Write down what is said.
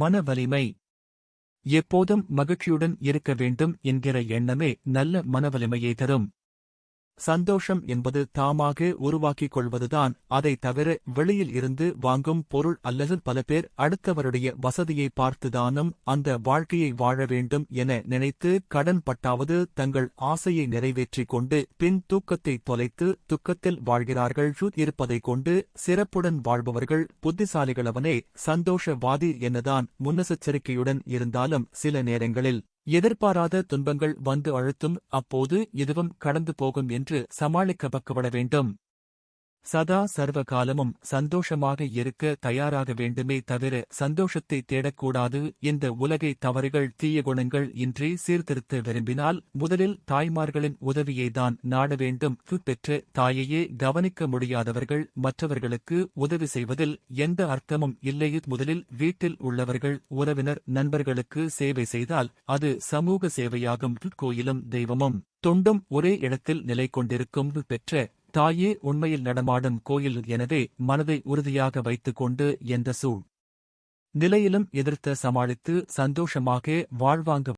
மன வலிமை எப்போதும் மகிழ்ச்சியுடன் இருக்க வேண்டும் என்கிற எண்ணமே நல்ல மனவலிமையை தரும். சந்தோஷம் என்பது தாமாக உருவாக்கிக் கொள்வதுதான் அதை தவிர வெளியில் இருந்து வாங்கும் பொருள் அல்லது பல பேர் அடுத்தவருடைய வசதியை பார்த்துதானும் அந்த வாழ்க்கையை வாழ வேண்டும் என நினைத்து கடன் பட்டாவது தங்கள் ஆசையை நிறைவேற்றிக் கொண்டு பின் தூக்கத்தை தொலைத்து துக்கத்தில் வாழ்கிறார்கள். இருப்பதைக் கொண்டு சிறப்புடன் வாழ்பவர்கள் புத்திசாலிகளவனே சந்தோஷவாதி என்னதான் முன்னெச்சரிக்கையுடன் இருந்தாலும் சில நேரங்களில் எதிர்பாராத துன்பங்கள் வந்து அழுத்தும் அப்போது இதுவும் கடந்து போகும் என்று சமாளிக்க பக்கப்பட வேண்டும். சதா சர்வ காலமும் சந்தோஷமாக இருக்க தயாராக வேண்டுமே தவிர சந்தோஷத்தை தேடக்கூடாது இந்த உலகை தவறுகள் தீய குணங்கள் இன்றி சீர்திருத்த விரும்பினால் முதலில் தாய்மார்களின் உதவியை தான் நாட வேண்டும். பெற்ற தாயையே கவனிக்க முடியாதவர்கள் மற்றவர்களுக்கு உதவி செய்வதில் எந்த அர்த்தமும் இல்லையே முதலில் வீட்டில் உள்ளவர்கள் உறவினர் நண்பர்களுக்கு சேவை செய்தால் அது சமூக சேவையாகும். கோயிலும் தெய்வமும் தொண்டும் ஒரே இடத்தில் நிலை கொண்டிருக்கும் பெற்ற தாயே உண்மையில் நடமாடும் கோயில் எனவே மனதை உறுதியாக வைத்துக் கொண்டு என்ற சூழ். நிலையிலும் எதிர்த்த சமாளித்து சந்தோஷமாக வாழ்வாங்க